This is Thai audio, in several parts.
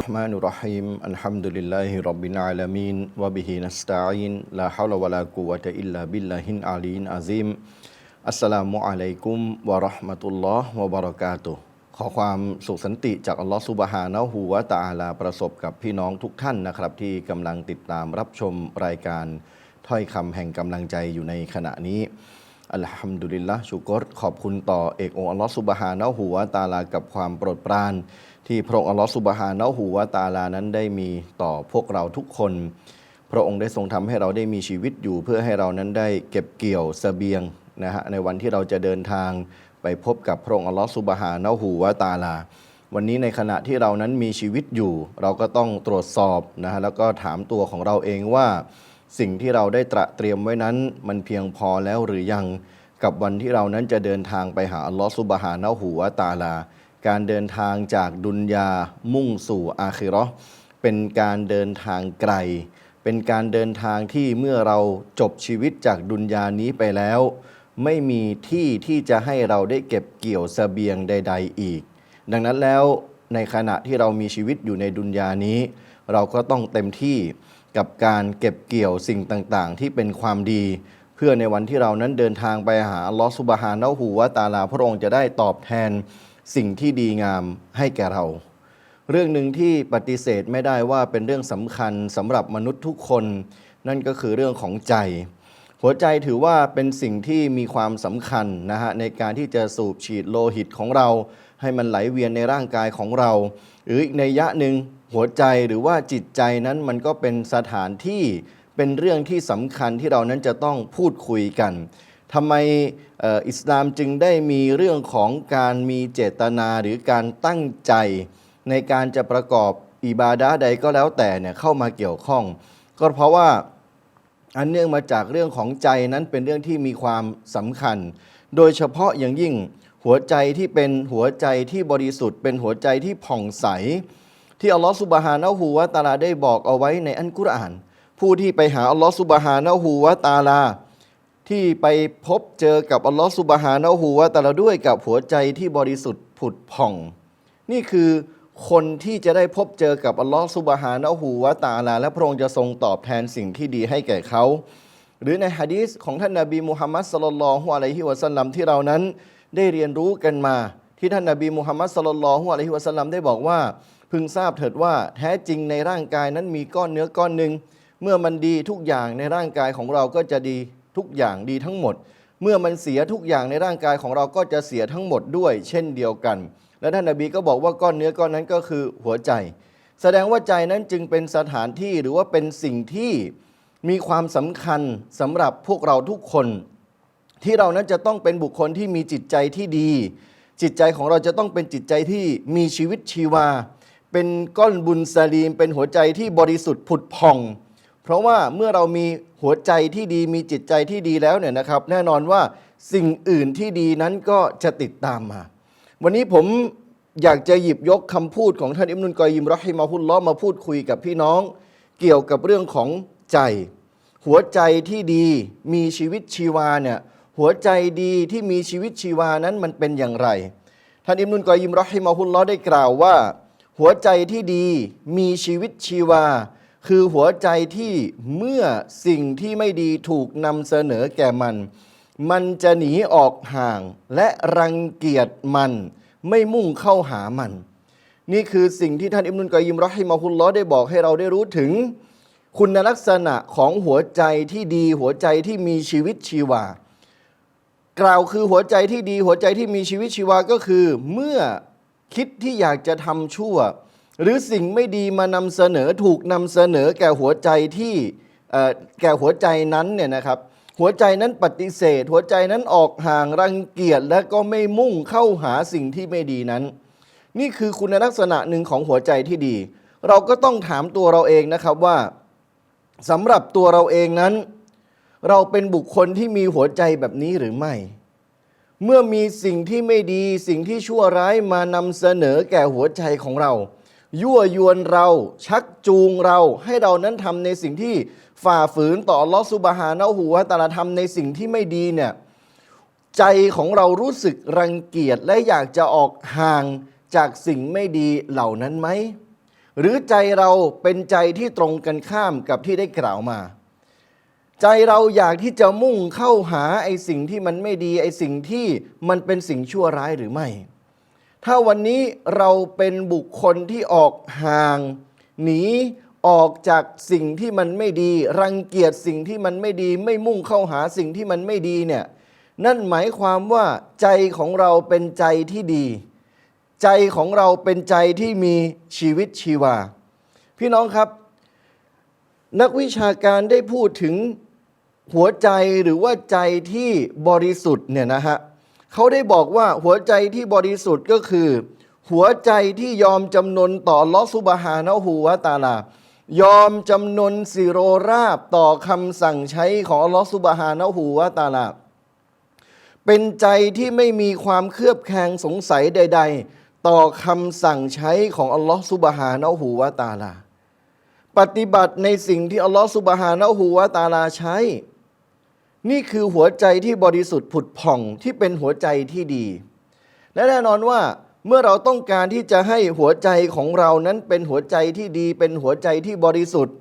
الرحمن الرحيم الحمد لله رب العالمين وبه نستعين لا حول ولا قوة إلا بالله العلي العظيم อัสสลามุอะลัยกุมวะราะห์มะตุลลอฮ์วะบรากาตุขอความสุขสันติจากอัลลอฮฺสุบฮานะฮูวะตาอาลาประสบกับพี่น้องทุกท่านนะครับ ที่กำลังติดตามรับชมรายการถ้อยคำแห่งกำลังใจอยู่ในขณะนี้ อัลฮัมดุลิลละชุกรขอบคุณต่อเอกองอัลลอฮ์ซุบฮานะฮูวตาลากับความโปรดปราน ที่พระองค์อัลลอฮ์ซุบฮานะฮูวตาลานั้นได้มีต่อพวกเราทุกคน พระองค์ได้ทรงทำให้เราได้มีชีวิตอยู่ เพื่อให้เรานั้นได้เก็บเกี่ยวเสบียงนะฮะในวันที่เราจะเดินทางไปพบกับพระองค์อัลลอฮ์ซุบฮานะฮูวตาลา วันนี้ในขณะที่เรานั้นมีชีวิตอยู่ เราก็ต้องตรวจสอบนะฮะแล้วก็ถามตัวของเราเองว่า สิ่งที่เราได้ตระเตรียมไว้นั้น มันเพียงพอแล้วหรือยัง กับวันที่เรานั้นจะเดินทางไปหาอัลลอฮ์ซุบฮานะฮูวะตาลา การเดินทางจากดุนยามุ่งสู่อาคิราะห์เป็นการเดินทางไกล เป็นการเดินทางที่เมื่อเราจบชีวิตจากดุนยานี้ไปแล้ว ไม่มีที่ที่จะให้เราได้เก็บเกี่ยวเสบียงใด ๆ อีก ดังนั้นแล้วในขณะที่เรามีชีวิตอยู่ในดุนยานี้ เราก็ต้องเต็มที่ กับการเก็บเกี่ยวสิ่งต่างๆ ที่เป็นความดี เพื่อในวันที่เรานั้นเดินทางไปหาลอฮฺซุบฮานะฮูวะตาลาพระองค์จะได้ตอบแทนสิ่งที่ดีงามให้แก่เรา เรื่องหนึ่งที่ปฏิเสธไม่ได้ว่าเป็นเรื่องสำคัญสำหรับมนุษย์ทุกคน นั่นก็คือเรื่องของใจ หัวใจถือว่าเป็นสิ่งที่มีความสำคัญนะฮะในการที่จะสูบฉีดโลหิตของเรา ให้มันไหลเวียนในร่างกายของเรา หรืออีกในยะหนึ่งหัวใจหรือว่าจิตใจนั้นมันก็เป็นสถานที่เป็นเรื่องที่สำคัญที่เรานั้นจะต้องพูดคุยกันทำไมอิสลามจึงได้มีเรื่องของการมีเจตนาหรือการตั้งใจ ในการจะประกอบอิบาดะใดก็แล้วแต่เนี่ยเข้ามาเกี่ยวข้อง ก็เพราะว่าอันเนื่องมาจากเรื่องของใจนั้นเป็นเรื่องที่มีความสำคัญ โดยเฉพาะอย่างยิ่ง หัวใจที่เป็นหัวใจที่บริสุทธิ์ เป็นหัวใจที่ผ่องใส ที่อัลลอฮฺสุบฮานะฮูวะตาลาได้บอกเอาไว้ในอันกุรอาน ผู้ที่ไปหาอัลลอฮฺสุบฮานะฮูวะตาลา ที่ไปพบเจอกับอัลลอฮฺสุบฮานะฮูวะตาลาด้วยกับหัวใจที่บริสุทธิ์ผุดผ่อง นี่คือคนที่จะได้พบเจอกับอัลลอฮฺซุบฮานะฮูวะตาลา และพระองค์จะทรงตอบแทนสิ่งที่ดีให้แก่เขา หรือในฮะดีษของท่านนาบีมุฮัมมัดสลลัลลอฮุอะลัยฮิวะสัลลัมที่เรานั้น ได้เรียนรู้กันมา ที่ท่านนาบีมุฮัมมัดสลลัลฮุอะลัยฮิวะสัลลัมได้บอกว่า พึงทราบเถิดว่าแท้จริงในร่างกายนั้นมีก้อนเนื้อก้อนหนึ่งเมื่อมันดีทุกอย่างในร่างกายของเราก็จะดีทุกอย่างดีทั้งหมด เมื่อมันเสียทุกอย่างในร่างกายของเราก็จะเสียทั้งหมดด้วย เช่นเดียวกัน และท่านนบีก็บอกว่าก้อนเนื้อก้อนนั้นก็คือหัวใจ แสดงว่าใจนั้นจึงเป็นสถานที่หรือว่าเป็นสิ่งที่มีความสำคัญสำหรับพวกเราทุกคน ที่เรานั้นจะต้องเป็นบุคคลที่มีจิตใจที่ดี จิตใจของเราจะต้องเป็นจิตใจที่มีชีวิตชีวา เป็นก้อนบุญสลีม เป็นหัวใจที่บริสุทธิ์ผุดผ่อง เพราะว่าเมื่อเรามีหัวใจที่ดีมีจิตใจที่ดีแล้วเนี่ยนะครับ แน่นอนว่าสิ่งอื่นที่ดีนั้นก็จะติดตามมา วันนี้ผมอยากจะหยิบยกคำพูดของท่านอิมนุนกอยิมรอฮิมาฮุลลอมาพูดคุยกับพี่น้อง เกี่ยวกับเรื่องของใจ หัวใจที่ดีมีชีวิตชีวาเนี่ย หัวใจดีที่มีชีวิตชีวานั้นมันเป็นอย่างไร ท่านอิมนุนกอยยิมรอฮิมาฮุลลอฮ์ได้กล่าวว่า หัวใจที่ดีมีชีวิตชีวา คือหัวใจที่เมื่อสิ่งที่ไม่ดีถูกนำเสนอแก่มัน มันจะหนีออกห่างและรังเกียจมัน ไม่มุ่งเข้าหามัน นี่คือสิ่งที่ท่านอิมนุนกอยยิมรอฮิมาฮุลลอฮ์ได้บอกให้เราได้รู้ถึง คุณลักษณะของหัวใจที่ดีหัวใจที่มีชีวิตชีวา กล่าวคือหัวใจที่ดีหัวใจที่มีชีวิตชีวาก็คือ เมื่อคิดที่อยากจะทำชั่ว หรือสิ่งไม่ดีมานำเสนอถูกนำเสนอแก่หัวใจที่แก่หัวใจนั้นเนี่ยนะครับ หัวใจนั้นปฏิเสธ หัวใจนั้นออกห่างรังเกียจและก็ไม่มุ่งเข้าหาสิ่งที่ไม่ดีนั้น นี่คือคุณลักษณะหนึ่งของหัวใจที่ดี เราก็ต้องถามตัวเราเองนะครับว่าสำหรับตัวเราเองนั้น เราเป็นบุคคลที่มีหัวใจแบบนี้หรือไม่ เมื่อมีสิ่งที่ไม่ดีสิ่งที่ชั่วร้ายมานำเสนอแก่หัวใจของเรา ยั่วยวนเราชักจูงเราให้เรานั้นทำในสิ่งที่ฝ่าฝืนต่อลอฮฺซุบฮานะฮูวะตาลาทำในสิ่งที่ไม่ดีเนี่ยใจของเรารู้สึกรังเกียจและอยากจะออกห่างจากสิ่งไม่ดีเหล่านั้นไหม หรือใจเราเป็นใจที่ตรงกันข้ามกับที่ได้กล่าวมา ใจเราอยากที่จะมุ่งเข้าหาไอ้สิ่งที่มันไม่ดีไอ้สิ่งที่มันเป็นสิ่งชั่วร้ายหรือไม่ ถ้าวันนี้เราเป็นบุคคลที่ออกห่างหนีออกจากสิ่งที่มันไม่ดี รังเกียจสิ่งที่มันไม่ดี ไม่มุ่งเข้าหาสิ่งที่มันไม่ดีเนี่ยนั่นหมายความว่าใจของเราเป็นใจที่ดี ใจของเราเป็นใจที่มีชีวิตชีวา พี่น้องครับ นักวิชาการได้พูดถึง หัวใจหรือว่าใจที่บริสุทธิ์เนี่ยนะฮะเขาได้บอกว่าหัวใจที่บริสุทธิ์ก็คือ หัวใจที่ยอมจำนนต่ออัลลอฮฺซุบฮานะฮูวะตาลายอมจำนนสิโรราบต่อคำสั่งใช้ของอัลลอฮฺซุบฮานะฮูวะตาลา เป็นใจที่ไม่มีความเคลือบแคลงสงสัยใด ๆ ต่อคำสั่งใช้ของอัลลอฮฺซุบฮานะฮูวะตาลา ปฏิบัติในสิ่งที่อัลลอฮฺสุบฮานะฮูวะตาลาใช้ นี่คือหัวใจที่บริสุทธิ์ผุดผ่องที่เป็นหัวใจที่ดี และแน่นอนว่าเมื่อเราต้องการที่จะให้หัวใจของเรานั้นเป็นหัวใจที่ดี เป็นหัวใจที่บริสุทธิ์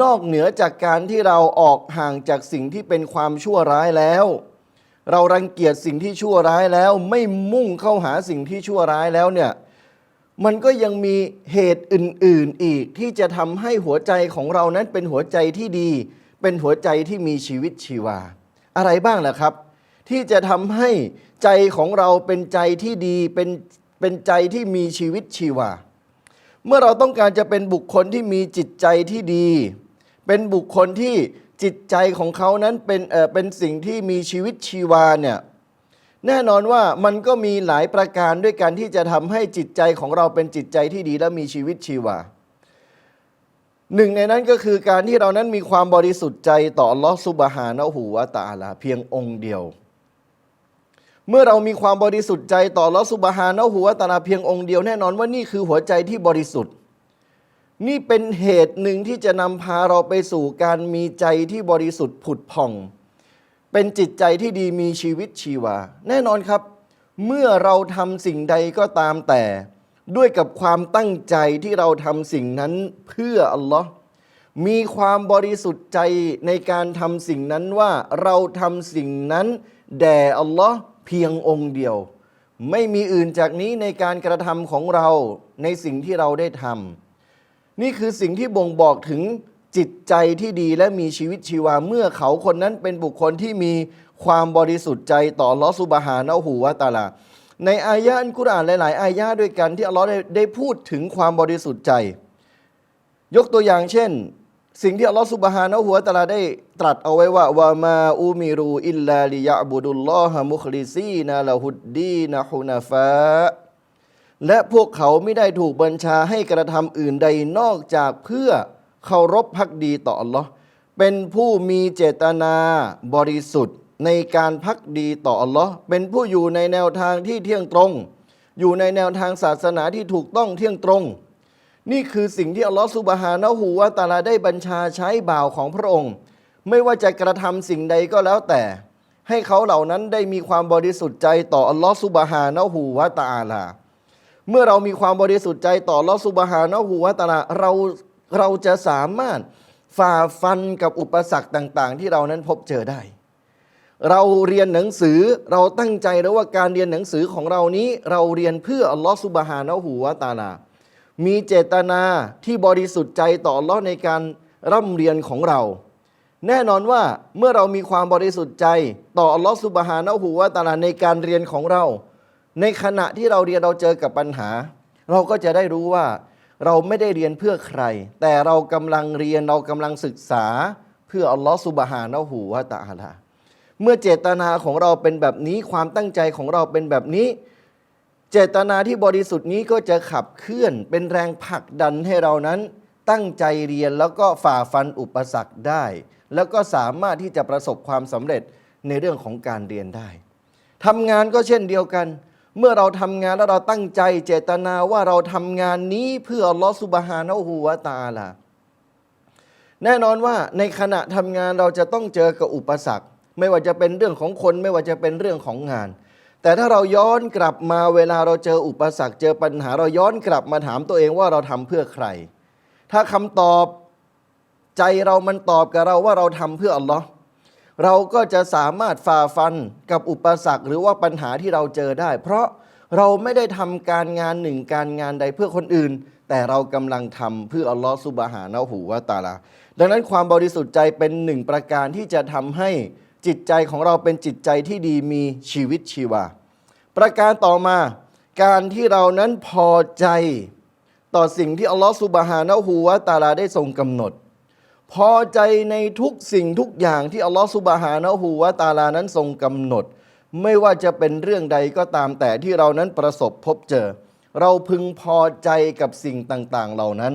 นอกเหนือจากการที่เราออกห่างจากสิ่งที่เป็นความชั่วร้ายแล้ว เรารังเกียจสิ่งที่ชั่วร้ายแล้ว ไม่มุ่งเข้าหาสิ่งที่ชั่วร้ายแล้วเนี่ยมันก็ยังมีเหตุอื่นๆอีกที่จะทำให้หัวใจของเรานั้นเป็นหัวใจที่ดี เป็นหัวใจที่มีชีวิตชีวา อะไรบ้างล่ะครับ ที่จะทำให้ใจของเราเป็นใจที่ดีเป็นเป็นใจที่มีชีวิตชีวา เมื่อเราต้องการจะเป็นบุคคลที่มีจิตใจที่ดี เป็นบุคคลที่จิตใจของเขานั้นเป็นเออเป็นสิ่งที่มีชีวิตชีวาเนี่ยแน่นอนว่ามันก็มีหลายประการด้วยกันที่จะทำให้จิตใจของเราเป็นจิตใจที่ดีและมีชีวิตชีวา หนึ่งในนั้นก็คือการที่เรานั้นมีความบริสุทธิ์ใจต่อลอฮฺซุบฮานะฮูวะตาลาเพียงองค์เดียว เมื่อเรามีความบริสุทธิ์ใจต่อลอฮฺซุบฮานะฮูวะตาลาเพียงองค์เดียวแน่นอนว่านี่คือหัวใจที่บริสุทธิ์ นี่เป็นเหตุหนึ่งที่จะนำพาเราไปสู่การมีใจที่บริสุทธิ์ผุดผ่อง เป็นจิตใจที่ดีมีชีวิตชีวา แน่นอนครับ เมื่อเราทำสิ่งใดก็ตามแต่ ด้วยกับความตั้งใจที่เราทำสิ่งนั้นเพื่ออัลลอฮ์มีความบริสุทธิ์ใจในการทำสิ่งนั้นว่าเราทำสิ่งนั้น แด่อัลลอฮ์เพียงองค์เดียว ไม่มีอื่นจากนี้ในการกระทำของเราในสิ่งที่เราได้ทำนี่คือสิ่งที่บ่งบอกถึงจิตใจที่ดีและมีชีวิตชีวาเมื่อเขาคนนั้นเป็นบุคคลที่มีความบริสุทธิ์ใจต่ออัลลอฮฺสุบฮานะฮูวะตาลา ในอายะอันกุรอานหลาย ๆ อายะด้วยกันที่อัลลอฮ์ได้พูดถึงความบริสุทธิ์ใจ ยกตัวอย่างเช่น สิ่งที่อัลลอฮฺสุบฮานะฮูวตะอาลาได้ตรัสเอาไว้ว่าวามาอูมิรูอิลลาลิยะบุดุลลอฮะมุคลิซีนาละฮุดดีนะฮุนาฟาและพวกเขาไม่ได้ถูกบัญชาให้กระทำอื่นใดนอกจากเพื่อเคารพพักดีต่ออัลลอฮ์เป็นผู้มีเจตนาบริสุทธิ์ ในการพักดีต่ออัลลอฮ์เป็นผู้อยู่ในแนวทางที่เที่ยงตรง อยู่ในแนวทางศาสนาที่ถูกต้องเที่ยงตรง นี่คือสิ่งที่อัลลอฮ์ซุบฮานะฮูวะตาลาได้บัญชาใช้บ่าวของพระองค์ ไม่ว่าจะกระทำสิ่งใดก็แล้วแต่ ให้เขาเหล่านั้นได้มีความบริสุทธิ์ใจต่ออัลลอฮ์ซุบฮานะฮูวะตาลา เมื่อเรามีความบริสุทธิ์ใจต่ออัลลอฮ์ซุบฮานะฮูวะตาลาเราเราจะสามารถฝ่าฟันกับอุปสรรคต่าง ๆ ที่เรานั้นพบเจอได้ เราเรียนหนังสือเราตั้งใจแล้วว่าการเรียนหนังสือของเรานี้ เราเรียนเพื่ออัลลอฮ์ซุบฮานะฮูวะตาลา มีเจตนาที่บริสุทธิ์ใจต่ออัลลอฮ์ในการร่ำเรียนของเรา แน่นอนว่าเมื่อเรามีความบริสุทธิ์ใจ ต่ออัลลอฮ์ซุบฮานะฮูวะตาลาในการเรียนของเรา ในขณะที่เราเรียนเราเจอกับปัญหา เราก็จะได้รู้ว่าเราไม่ได้เรียนเพื่อใคร แต่เรากำลังเรียนเรากำลังศึกษาเพื่ออัลลอฮ์ซุบฮานะฮูวะตาลา เมื่อเจตนาของเราเป็นแบบนี้ความตั้งใจของเราเป็นแบบนี้ เจตนาที่บริสุทธิ์นี้ก็จะขับเคลื่อนเป็นแรงผลักดันให้เรานั้น ตั้งใจเรียนแล้วก็ฝ่าฟันอุปสรรคได้ แล้วก็สามารถที่จะประสบความสำเร็จในเรื่องของการเรียนได้ทำงานก็เช่นเดียวกัน เมื่อเราทำงานแล้วเราตั้งใจเจตนาว่าเราทำงานนี้เพื่ออัลลอฮฺสุบฮานะฮูวตาลาแน่นอนว่าในขณะทำงานเราจะต้องเจอกับอุปสรรค ไม่ว่าจะเป็นเรื่องของคนไม่ว่าจะเป็นเรื่องของงาน แต่ถ้าเราย้อนกลับมาเวลาเราเจออุปสรรคเจอปัญหาเราย้อนกลับมาถามตัวเองว่าเราทำเพื่อใคร ถ้าคำตอบใจเรามันตอบกับเราว่าเราทำเพื่ออัลลอฮ์เราก็จะสามารถฝ่าฟันกับอุปสรรคหรือว่าปัญหาที่เราเจอได้ เพราะเราไม่ได้ทำการงานหนึ่งการงานใดเพื่อคนอื่น แต่เรากำลังทำเพื่ออัลลอฮ์ซุบฮานะฮูวะตาลา ดังนั้นความบริสุทธิ์ใจเป็นหนึ่งประการที่จะทำให้ จิตใจของเราเป็นจิตใจที่ดีมีชีวิตชีวา ประการต่อมาการที่เรานั้นพอใจต่อสิ่งที่อัลลอฮฺสุบฮานะฮูวะตาลาได้ทรงกำหนด พอใจในทุกสิ่งทุกอย่างที่อัลลอฮฺสุบฮานะฮูวะตาลานั้นทรงกำหนด ไม่ว่าจะเป็นเรื่องใดก็ตามแต่ที่เรานั้นประสบพบเจอ เราพึงพอใจกับสิ่งต่างๆเหล่านั้น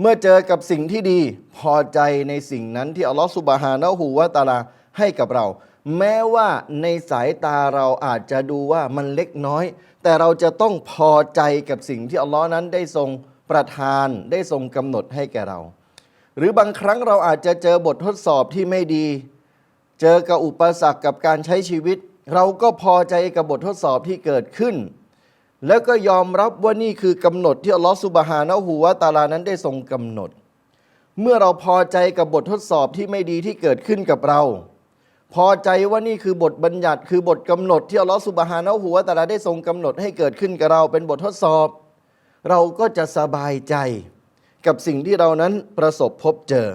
เมื่อเจอกับสิ่งที่ดีพอใจในสิ่งนั้นที่อัลลอฮฺสุบฮานะฮูวะตาลาให้กับเรา แม้ว่าในสายตาเราอาจจะดูว่ามันเล็กน้อย แต่เราจะต้องพอใจกับสิ่งที่อัลลอฮ์นั้นได้ทรงประทานได้ทรงกำหนดให้แก่เรา หรือบางครั้งเราอาจจะเจอบททดสอบที่ไม่ดี เจอกับอุปสรรคกับการใช้ชีวิต เราก็พอใจกับบททดสอบที่เกิดขึ้น แล้วก็ยอมรับว่านี่คือกำหนดที่อัลลอฮฺสุบฮานะฮูวะตาลานั้นได้ทรงกำหนด เมื่อเราพอใจกับบททดสอบที่ไม่ดีที่เกิดขึ้นกับเรา พอใจว่านี่คือบทบัญญัติ คือบทกำหนดที่อัลลอฮฺสุบฮานะฮูวะตาลาได้ทรงกำหนดให้เกิดขึ้นกับเราเป็นบททดสอบ เราก็จะสบายใจกับสิ่งที่เรานั้นประสบพบเจอ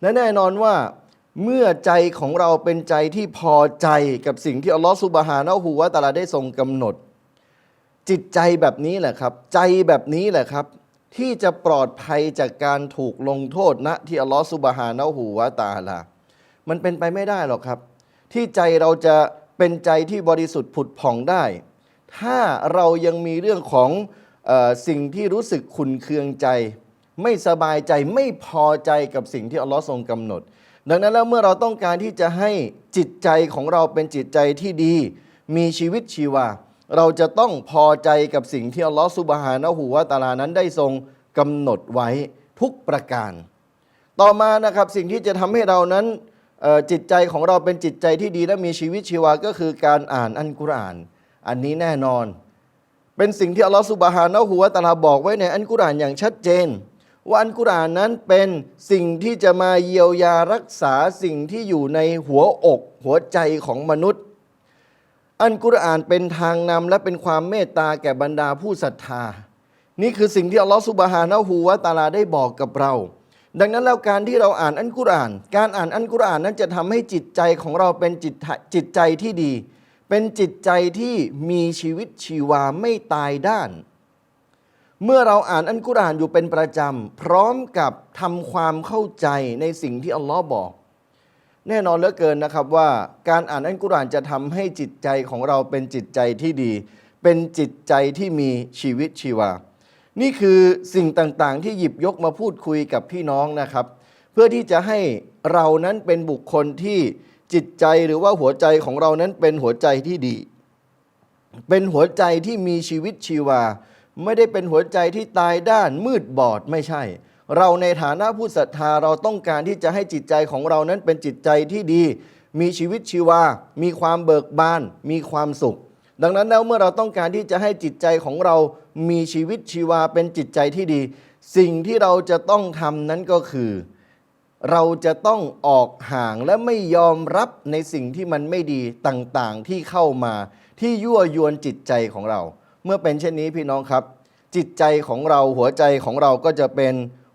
และแน่นอนว่าเมื่อใจของเราเป็นใจที่พอใจกับสิ่งที่อัลลอฮฺสุบฮานะฮูวะตาลาได้ทรงกำหนด จิตใจแบบนี้แหละครับ ใจแบบนี้แหละครับ ที่จะปลอดภัยจากการถูกลงโทษณที่อัลลอฮฺสุบฮานะฮูวะตาลา มันเป็นไปไม่ได้หรอกครับ ที่ใจเราจะเป็นใจที่บริสุทธิ์ผุดผ่องได้ ถ้าเรายังมีเรื่องของออสิ่งที่รู้สึกขุนเคืองใจ ไม่สบายใจไม่พอใจกับสิ่งที่อัลลอฮ์ทรงกำหนด ดังนั้นแล้วเมื่อเราต้องการที่จะให้จิตใจของเราเป็นจิตใจที่ดี มีชีวิตชีวา เราจะต้องพอใจกับสิ่งที่อัลลอฮ์ซุบฮานะฮูวะตาลานั้นได้ทรงกำหนดไว้ทุกประการ ต่อมานะครับสิ่งที่จะทำให้เรานั้นจิตใจของเราเป็นจิตใจที่ดีและมีชีวิตชีวาก็คือการอ่านอัลกุรอาน อันนี้แน่นอน เป็นสิ่งที่อัลลอฮฺสุบฮานะฮูวะตาลาบอกไว้ในอัลกุรอานอย่างชัดเจน ว่าอัลกุรอานนั้นเป็นสิ่งที่จะมาเยียวยารักษาสิ่งที่อยู่ในหัวอก หัวใจของมนุษย์ อัลกุรอานเป็นทางนำและเป็นความเมตตาแก่บรรดาผู้ศรัทธา นี่คือสิ่งที่อัลลอฮฺสุบฮานะฮูวะตาลาได้บอกกับเรา ดังนั้นแล้วการที่เราอ่านอัลกุรอาน การอ่านอัลกุรอานนั้นจะทำให้จิตใจของเราเป็นจิตจิตใจที่ดี เป็นจิตใจที่มีชีวิตชีวาไม่ตายด้าน เมื่อเราอ่านอัลกุรอานอยู่เป็นประจำพร้อมกับทำความเข้าใจในสิ่งที่อัลลอฮ์บอก แน่นอนเหลือเกินนะครับว่าการอ่านอัลกุรอานจะทำให้จิตใจของเราเป็นจิตใจที่ดี เป็นจิตใจที่มีชีวิตชีวา นี่คือสิ่งต่างๆ ที่หยิบยกมาพูดคุยกับพี่น้องนะครับ เพื่อที่จะให้เรานั้นเป็นบุคคลที่จิตใจหรือว่าหัวใจของเรานั้นเป็นหัวใจที่ดี เป็นหัวใจที่มีชีวิตชีวา ไม่ได้เป็นหัวใจที่ตายด้านมืดบอดไม่ใช่ เราในฐานะผู้ศรัทธาเราต้องการที่จะให้จิตใจของเรานั้นเป็นจิตใจที่ดี มีชีวิตชีวา มีความเบิกบาน มีความสุข ดังนั้นแล้วเมื่อเราต้องการที่จะให้จิตใจของเรา มีชีวิตชีวาเป็นจิตใจที่ดี สิ่งที่เราจะต้องทำนั้นก็คือ เราจะต้องออกห่างและไม่ยอมรับในสิ่งที่มันไม่ดีต่างๆ ที่เข้ามาที่ยั่วยวนจิตใจของเรา เมื่อเป็นเช่นนี้พี่น้องครับ จิตใจของเราหัวใจของเราก็จะเป็น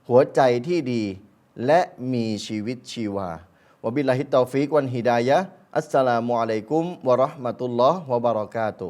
หัวใจที่ดี และมีชีวิตชีวาวบิลลาฮิตตอฟิกวันฮิดายะอัสสลามุอะลัยกุมวะเราะห์มะตุลลอฮ์วะบะเราะกาตุ